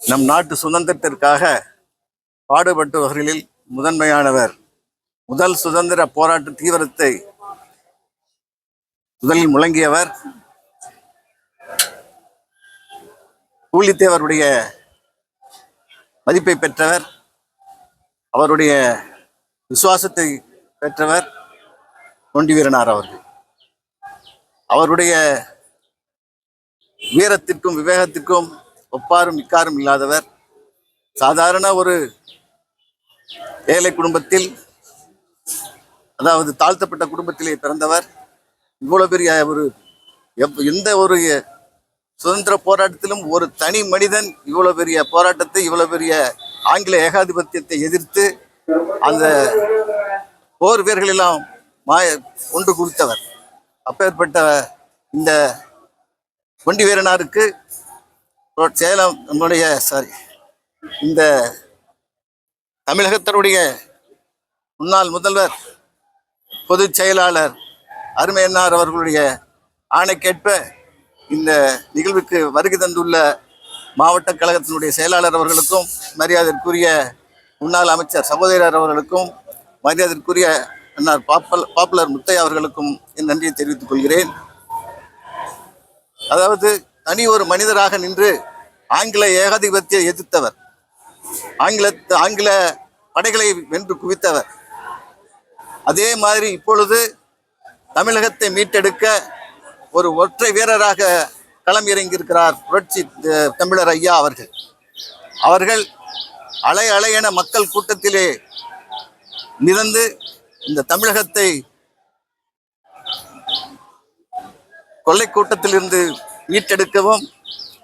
நம் நாட்டு சுதந்திரத்திற்காக பாடுபட்டவர்களில் முதன்மையானவர் முதல் சுதந்திர போராட்ட தீவிரத்தை முதலில் முழங்கியவர் கூலித்தேவருடைய மதிப்பை பெற்றவர் அவருடைய விசுவாசத்தை பெற்றவர் தொண்டி வீரனார் அவர்கள். அவருடைய வீரத்திற்கும் விவேகத்திற்கும் ஒப்பாரும் மிக்காரும் இல்லாதவர் சாதாரண ஒரு ஏழை குடும்பத்தில் அதாவது தாழ்த்தப்பட்ட குடும்பத்திலே பிறந்தவர் இவ்வளவு பெரிய ஒரு எப்- எந்த ஒரு சுதந்திர போராட்டத்திலும் ஒரு தனி மனிதன் இவ்வளோ பெரிய போராட்டத்தை இவ்வளோ பெரிய ஆங்கில ஏகாதிபத்தியத்தை எதிர்த்து அந்த போர் வீரர்களெல்லாம் மாய ஒன்று குறித்தவர் அப்பேற்பட்ட இந்த கொண்டி வீரனாருக்கு சேலம் நம்முடைய சாரி இந்த தமிழகத்தினுடைய முன்னாள் முதல்வர் பொதுச் செயலாளர் அருமையன்னார் அவர்களுடைய ஆணைக்கேற்ப இந்த நிகழ்வுக்கு வருகை தந்துள்ள மாவட்ட கழகத்தினுடைய செயலாளர் அவர்களுக்கும் மரியாதைக்குரிய முன்னாள் அமைச்சர் சகோதரர் அவர்களுக்கும் மரியாதைக்குரிய அன்னார் பாப்பல் பாப்புலர் முத்தையா அவர்களுக்கும் என் நன்றியை தெரிவித்துக் கொள்கிறேன். அதாவது தனி ஒரு மனிதராக நின்று ஆங்கில ஏகாதிபத்தியை எதிர்த்தவர். ஆங்கில ஆங்கில படைகளை வென்று குவித்தவர். அதே மாதிரி இப்பொழுது தமிழகத்தை மீட்டெடுக்க ஒரு ஒற்றை வீரராக களமிறங்கியிருக்கிறார் புரட்சி அஹ், தமிழர் ஐயா அவர்கள். அவர்கள் அலை அலை என மக்கள் கூட்டத்திலே மிதந்து இந்த தமிழகத்தை கொள்ளை கூட்டத்திலிருந்து மீட்டெடுக்கவும்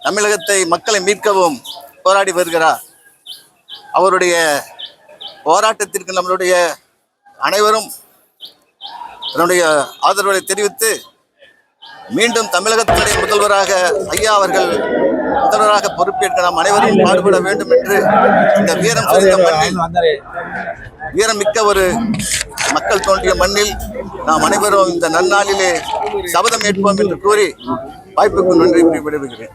தமிழகத்தை மக்களை மீட்கவும் போராடி வருகிறார். அவருடைய போராட்டத்திற்கு நம்மளுடைய அனைவரும் தன்னுடைய ஆதரவை தெரிவித்து மீண்டும் தமிழகத்தினுடைய முதல்வராக ஐயா அவர்கள் முதல்வராக பொறுப்பேற்க நாம் அனைவரும் பாடுபட வேண்டும் என்று இந்த வீரம் செறிந்த மண்ணில் வீரம் மிக்க ஒரு மக்கள் தோன்றிய மண்ணில் நாம் அனைவரும் இந்த நன்னாளிலே சபதம் ஏற்போம் என்று கூறி வாய்ப்புக்கு நன்றி விடைபெறுகிறேன்.